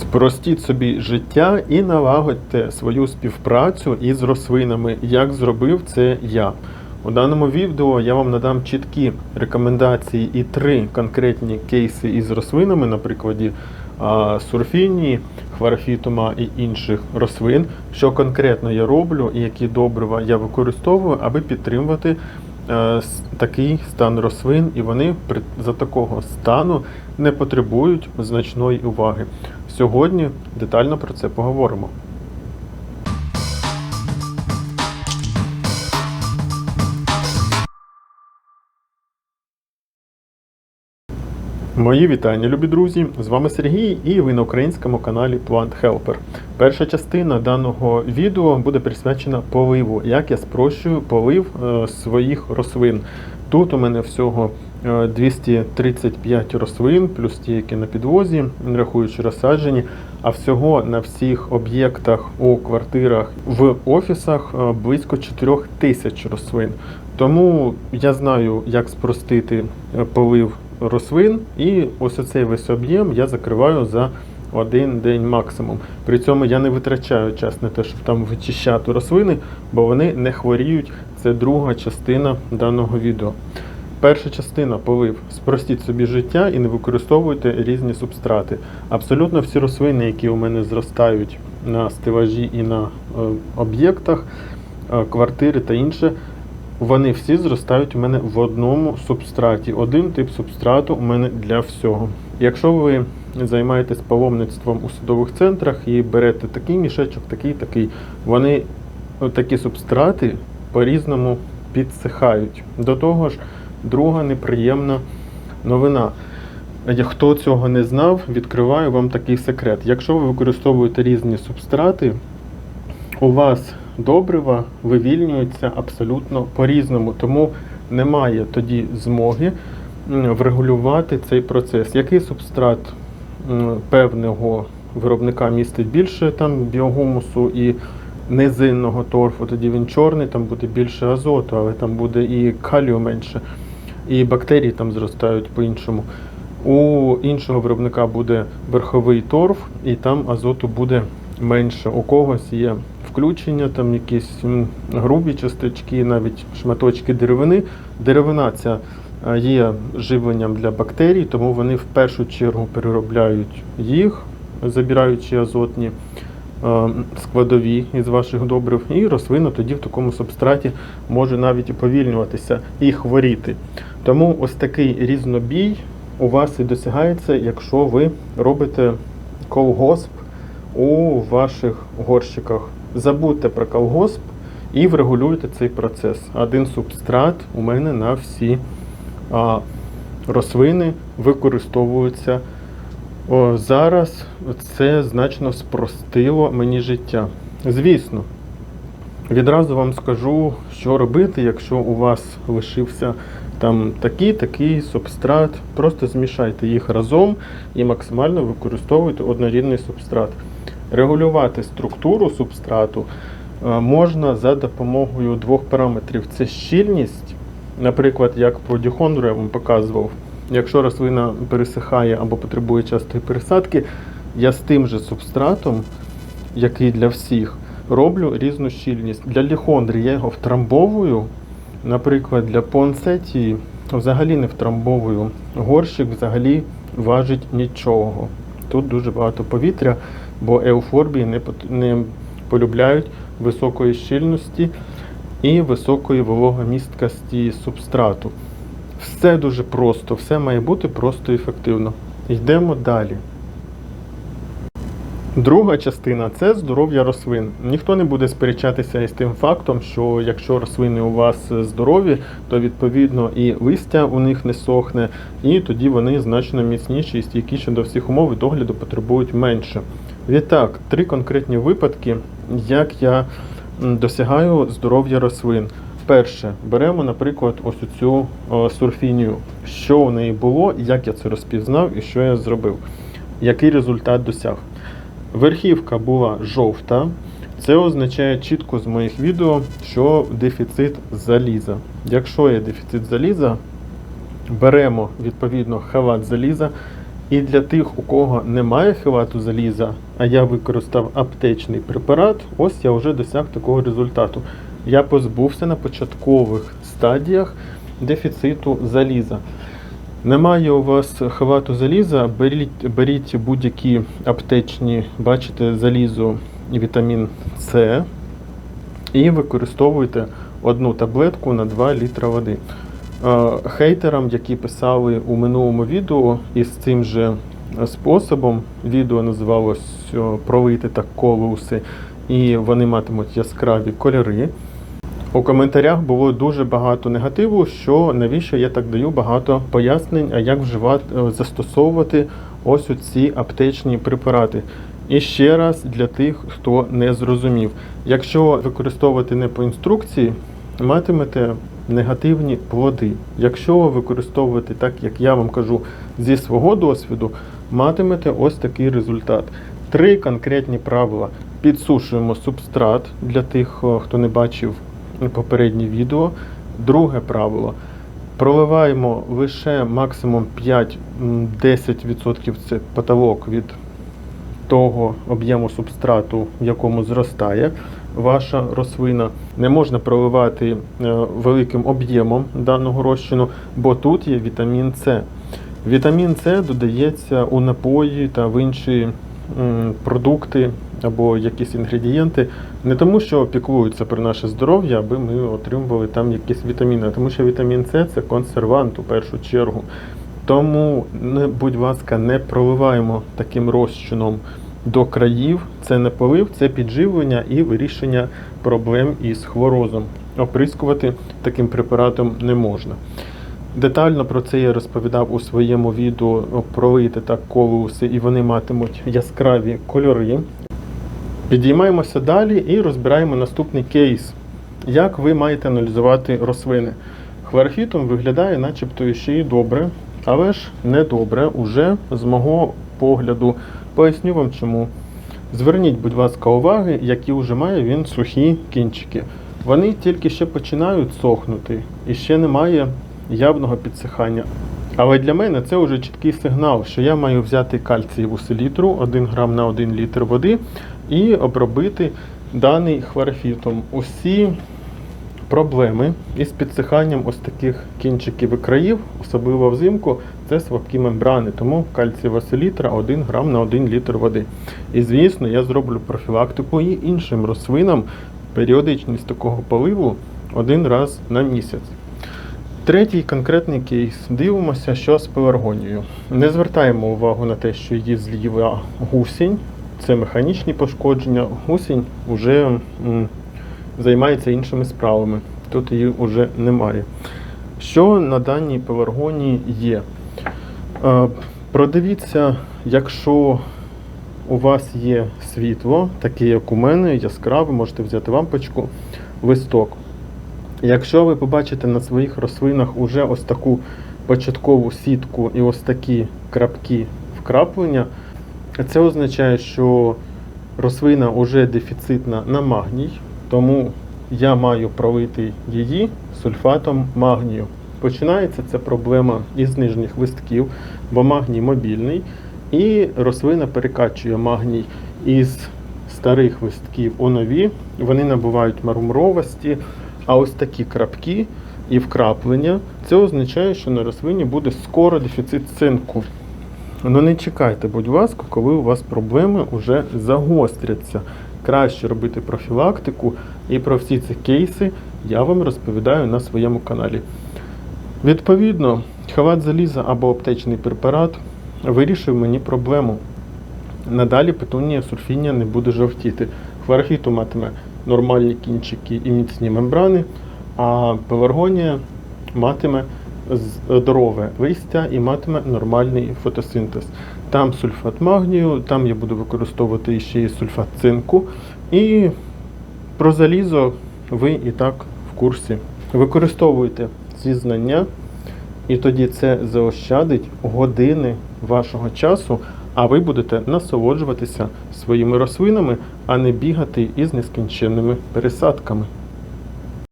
Спростіть собі життя і налагодьте свою співпрацю із рослинами, як зробив це я. У даному відео я вам надам чіткі рекомендації і три конкретні кейси із рослинами, на прикладі а, сурфінії, хварофітума і інших рослин, що конкретно я роблю і які добрива я використовую, аби підтримувати такий стан рослин, і вони при за такого стану не потребують значної уваги. Сьогодні детально про це поговоримо. Мої вітання, любі друзі! З вами Сергій і ви на українському каналі Plant Helper. Перша частина даного відео буде присвячена поливу, як я спрощую полив е, своїх рослин. Тут у мене всього е, 235 рослин, плюс ті, які на підвозі, рахуючи розсаджені. А всього на всіх об'єктах у квартирах в офісах е, близько 4 тисяч рослин. Тому я знаю, як спростити е, полив рослин, і ось оцей весь об'єм я закриваю за один день максимум. При цьому я не витрачаю час на те, щоб там вичищати рослини, бо вони не хворіють. Це друга частина даного відео. Перша частина полив. Спростіть собі життя і не використовуйте різні субстрати. Абсолютно всі рослини, які у мене зростають на стелажі і на е, об'єктах, е, квартири та інше, вони всі зростають у мене в одному субстраті. Один тип субстрату у мене для всього. Якщо ви займаєтесь паломництвом у садових центрах і берете такий мішечок, такий, такий, вони такі субстрати по-різному підсихають. До того ж, друга неприємна новина. Е, Хто цього не знав, відкриваю вам такий секрет. Якщо ви використовуєте різні субстрати, у вас добрива вивільнюються абсолютно по-різному, тому немає тоді змоги врегулювати цей процес. Який субстрат певного виробника містить більше там біогумусу і низинного торфу, тоді він чорний, там буде більше азоту, але там буде і калію менше, і бактерії там зростають по-іншому. У іншого виробника буде верховий торф, і там азоту буде менше. У когось є включення, там якісь грубі часточки, навіть шматочки деревини. Деревина ця е, є живленням для бактерій, тому вони в першу чергу переробляють їх, забираючи азотні е, складові із ваших добрив, і рослина тоді в такому субстраті може навіть і повільнюватися і хворіти. Тому ось такий різнобій у вас і досягається, якщо ви робите колгосп у ваших горщиках. Забудьте про колгосп і врегулюйте цей процес. Один субстрат у мене на всі а, рослини використовується. О, зараз це значно спростило мені життя. Звісно, відразу вам скажу, що робити, якщо у вас лишився там такий, такий субстрат. Просто змішайте їх разом і максимально використовуйте однорідний субстрат. Регулювати структуру субстрату е, можна за допомогою двох параметрів: це щільність, наприклад, як по діхондру я вам показував. Якщо рослина пересихає або потребує частої пересадки, я з тим же субстратом, який для всіх, роблю різну щільність. Для ліхондрі я його втрамбовую, наприклад, для понсетії взагалі не втрамбовую. Горщик взагалі важить нічого. Тут дуже багато повітря, бо еуфорбії не, не полюбляють високої щільності і високої вологомісткості субстрату. Все дуже просто, все має бути просто і ефективно. Йдемо далі. Друга частина це здоров'я рослин. Ніхто не буде сперечатися із тим фактом, що якщо рослини у вас здорові, то відповідно і листя у них не сохне, і тоді вони значно міцніші і стійкіші до всіх умов і догляду потребують менше. Відтак, три конкретні випадки, як я досягаю здоров'я рослин. Перше, беремо, наприклад, ось цю сурфінію. Що у неї було, як я це розпізнав і що я зробив. Який результат досяг? Верхівка була жовта. Це означає чітко з моїх відео, що дефіцит заліза. Якщо є дефіцит заліза, беремо відповідно халат заліза І для тих, у кого немає хилату заліза, а я використав аптечний препарат, ось я вже досяг такого результату. Я позбувся на початкових стадіях дефіциту заліза. Немає у вас хвату заліза, беріть, беріть будь-які аптечні, бачите, залізо і вітамін С і використовуйте одну таблетку на 2 літра води. Е, Хейтерам, які писали у минулому відео із цим же способом, відео називалось е, Пролити так колуси, і вони матимуть яскраві кольори. У коментарях було дуже багато негативу, що навіщо я так даю багато пояснень, а як вживати, е, застосовувати ось ці аптечні препарати. І ще раз для тих, хто не зрозумів. Якщо використовувати не по інструкції, матимете негативні плоди. Якщо використовувати так, як я вам кажу, зі свого досвіду, матимете ось такий результат. Три конкретні правила. Підсушуємо субстрат для тих, хто не бачив попереднє відео. Друге правило. Проливаємо лише максимум 5-10% це потолок від того об'єму субстрату, в якому зростає ваша рослина. Не можна проливати е, великим об'ємом даного розчину, бо тут є вітамін С. Вітамін С додається у напої та в інші продукти або якісь інгредієнти, не тому, що піклуються про наше здоров'я, аби ми отримували там якісь вітаміни, а тому що вітамін С це консервант у першу чергу. Тому, будь ласка, не проливаємо таким розчином до країв. Це не полив, це підживлення і вирішення проблем із хворозом. Оприскувати таким препаратом не можна. Детально про це я розповідав у своєму відео пролити так колуси, і вони матимуть яскраві кольори. Підіймаємося далі і розбираємо наступний кейс. Як ви маєте аналізувати рослини? Хлорофітум виглядає начебто ще й добре, але ж не добре уже з мого погляду. Поясню вам чому. Зверніть, будь ласка, уваги, які вже має він сухі кінчики. Вони тільки ще починають сохнути і ще немає явного підсихання. Але для мене це вже чіткий сигнал, що я маю взяти кальцієву селітру 1 грам на 1 літр води і обробити даний хлорофітом. Усі проблеми із підсиханням ось таких кінчиків і країв, особливо взимку, це слабкі мембрани, тому кальцієва селітра 1 грам на 1 літр води. І звісно, я зроблю профілактику і іншим рослинам періодичність такого поливу один раз на місяць. Третій конкретний кейс. Дивимося, що з пеларгонією. Не звертаємо увагу на те, що її зліва гусінь, це механічні пошкодження. Гусінь вже м, займається іншими справами. Тут її вже немає. Що на даній пеларгонії є? Е, Продивіться, якщо у вас є світло, таке як у мене, яскраве, можете взяти лампочку, листок. Якщо ви побачите на своїх рослинах уже ось таку початкову сітку і ось такі крапки вкраплення, це означає, що рослина вже дефіцитна на магній, тому я маю пролити її сульфатом магнію. Починається ця проблема із нижніх листків, бо магній мобільний, і рослина перекачує магній із старих листків у нові, вони набувають мармуровості, а ось такі крапки і вкраплення це означає, що на рослині буде скоро дефіцит цинку. Ну не чекайте, будь ласка, коли у вас проблеми вже загостряться. Краще робити профілактику, і про всі ці кейси я вам розповідаю на своєму каналі. Відповідно, халат заліза або аптечний препарат вирішив мені проблему. Надалі петунія сурфіння не буде жовтіти. Хлорохіту матиме нормальні кінчики і міцні мембрани, а пеларгонія матиме здорове листя і матиме нормальний фотосинтез. Там сульфат магнію, там я буду використовувати ще і сульфат цинку. І про залізо ви і так в курсі. Використовуйте ці знання, і тоді це заощадить години вашого часу, а ви будете насолоджуватися своїми рослинами, а не бігати із нескінченними пересадками.